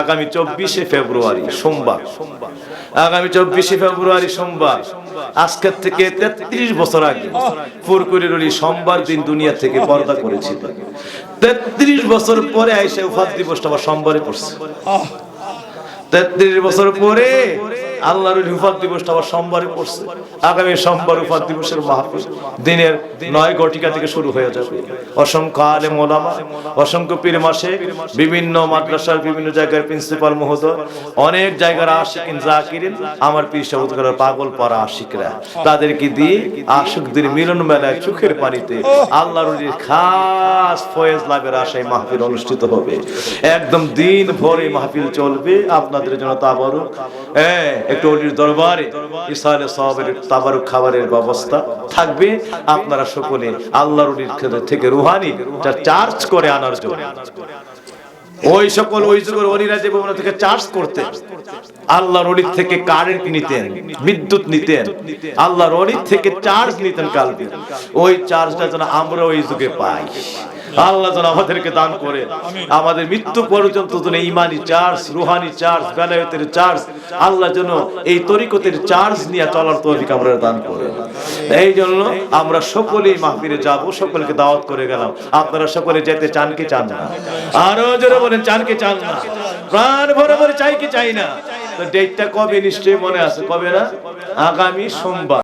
আগামী চব্বিশে ফেব্রুয়ারি, সোমবার। আগামী চব্বিশে ফেব্রুয়ারি, সোমবার। আজকের থেকে তেত্রিশ বছর আগে ফুরকুরির সোমবার দিন দুনিয়া থেকে পর্দা করেছিল। তেত্রিশ বছর পরে আইসা উফাত দিবসটা আবার সোমবারে পড়ছে। তেত্রিশ বছর পরে আল্লাহর হুফাত দিবসটা আবার সোমবারে পড়ছে। আগামী সোমবার উফাত দিবসের মাহফিল। দিনের নয় ঘটিকা থেকে শুরু হয়ে যাবে। অসংখ্য আলে মোলামা অসংখ্য পীর মাসে বিভিন্ন মাদ্রাসার বিভিন্ন জায়গার প্রিন্সিপাল মহোদয়, অনেক জায়গার আশিকিন, জাকিরিন, আমার পীর সাহুদকার পাগল পারা আশিকরা। তাদেরকে দিয়ে আশুকদের মিলন মেলায় চোখের পানিতে আল্লাহর খাস ফয়েজ লাভের আশায় মাহফিল অনুষ্ঠিত হবে। একদম দিন ভর মাহফিল চলবে। আপনাদের জন্য তাবারুক হ্যাঁ একটু অলির দরবারে ইসালে সাহাবের তাবারুক খাবারের ব্যবস্থা থাকবে। আপনারা সকলে আল্লাহর ওলির থেকে রুহানি চার্জ করে আনার জন্য। ওই সকল ওই যুগের অলিরা যে ওনার থেকে চার্জ করতেন আল্লাহর অলির থেকে কারেন্ট নিতেন, বিদ্যুৎ নিতেন, আল্লাহর অলির থেকে চার্জ নিতেন কালকে। ওই চার্জটা যেন আমরা ওই যুগে পাই। আল্লাহ যেন আমাদেরকে দান করে। আমাদের মৃত্যু পর্যন্ত যেন ইমানি চার্জ রুহানি চার্জ বেলায়তের চার্জ আল্লাহ যেন এই তরিকতের চার্জ নিয়ে চলার তৌফিক আমরা দান করে। এই জন্য আমরা সকলেই মাহফিলে যাব, সকলকে দাওয়াত করে গেলাম। আপনারা সকলে যেতে চান কি চান না? আরও জোরে বলেন, চান কি চান না? প্রাণ ভরে ভরে চাই কি চাই না? তো ডেটটা কবে নিশ্চয়ই মনে আছে? কবে না? আগামী সোমবার।